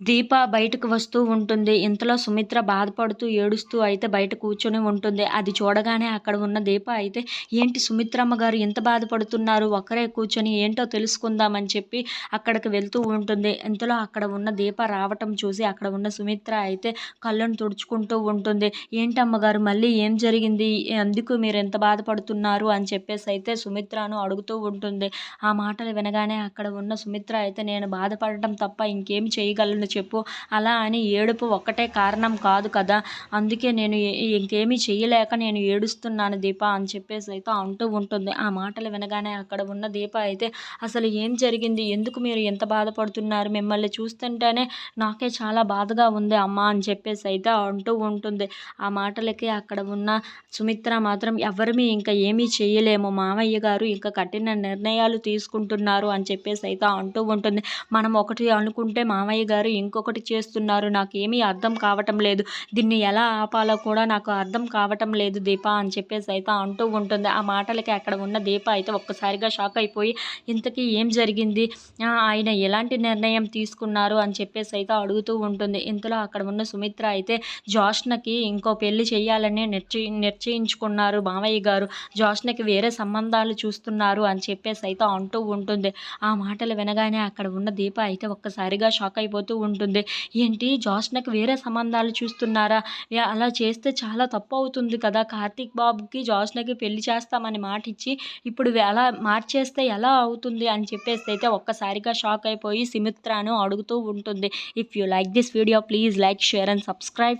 దీప బయటకు వస్తూ ఉంటుంది. ఇంతలో సుమిత్ర బాధపడుతూ ఏడుస్తూ అయితే బయట కూర్చొని ఉంటుంది. అది చూడగానే అక్కడ ఉన్న దీప అయితే ఏంటి సుమిత్రమ్మ గారు ఎంత బాధపడుతున్నారు? ఒకరే కూర్చొని ఏంటో తెలుసుకుందామని చెప్పి అక్కడికి వెళ్తూ ఉంటుంది. ఇంతలో అక్కడ ఉన్న దీప రావటం చూసి అక్కడ ఉన్న సుమిత్ర అయితే కళ్ళను తుడుచుకుంటూ ఉంటుంది. ఏంటమ్మగారు మళ్ళీ ఏం జరిగింది? ఎందుకు మీరు ఎంత బాధపడుతున్నారు? అని చెప్పేసి అయితే సుమిత్రను అడుగుతూ ఉంటుంది. ఆ మాటలు వినగానే అక్కడ ఉన్న సుమిత్ర అయితే నేను బాధపడటం తప్ప ఇంకేం చేయగలను చెప్పు. అలా అని ఏడుపు ఒక్కటే కారణం కాదు కదా. అందుకే నేను ఇంకేమీ చేయలేక నేను ఏడుస్తున్నాను దీప అని చెప్పేసి అయితే అంటూ ఉంటుంది. ఆ మాటలు వినగానే అక్కడ ఉన్న దీప అయితే అసలు ఏం జరిగింది? ఎందుకు మీరు ఎంత బాధపడుతున్నారు? మిమ్మల్ని చూస్తుంటేనే నాకే చాలా బాధగా ఉంది అమ్మ అని చెప్పేసి అయితే అంటూ ఉంటుంది. ఆ మాటలకి అక్కడ ఉన్న సుమిత్ర మాత్రం ఎవరిమీ ఇంకా ఏమీ చేయలేము మామయ్య గారు ఇంకా కఠిన నిర్ణయాలు తీసుకుంటున్నారు అని చెప్పేసి అయితే అంటూ ఉంటుంది. మనం ఒకటి అనుకుంటే మామయ్య గారు ఇంకొకటి చేస్తున్నారు. నాకు అర్థం కావటం లేదు. దీన్ని ఎలా ఆపాలో కూడా నాకు అర్థం కావటం లేదు దీప అని చెప్పేసి అయితే అంటూ ఉంటుంది. ఆ మాటలకి అక్కడ ఉన్న దీప అయితే ఒక్కసారిగా షాక్ అయిపోయి ఇంతకీ ఏం జరిగింది? ఆయన ఎలాంటి నిర్ణయం తీసుకున్నారు? అని చెప్పేసి అయితే అడుగుతూ ఉంటుంది. ఇంతలో అక్కడ ఉన్న సుమిత్ర అయితే జోష్నకి ఇంకో పెళ్ళి చేయాలని నిర్చయి నిర్చయించుకున్నారు మామయ్య గారు. జోష్నకి వేరే సంబంధాలు చూస్తున్నారు అని చెప్పేసి అయితే అంటూ ఉంటుంది. ఆ మాటలు వినగానే అక్కడ ఉన్న దీప అయితే ఒక్కసారిగా షాక్ అయిపోతూ ఉంటుంది. ఏంటి? జోష్నకి వేరే సంబంధాలు చూస్తున్నారా? అలా చేస్తే చాలా తప్పు అవుతుంది కదా. కార్తీక్ బాబుకి జోష్నకి పెళ్ళి చేస్తామని మాట ఇచ్చి ఇప్పుడు అలా మార్చేస్తే ఎలా అవుతుంది అని చెప్పేసి అయితే ఒక్కసారిగా షాక్ అయిపోయి సుమిత్రాను అడుగుతూ ఉంటుంది. If you like this video please like share and subscribe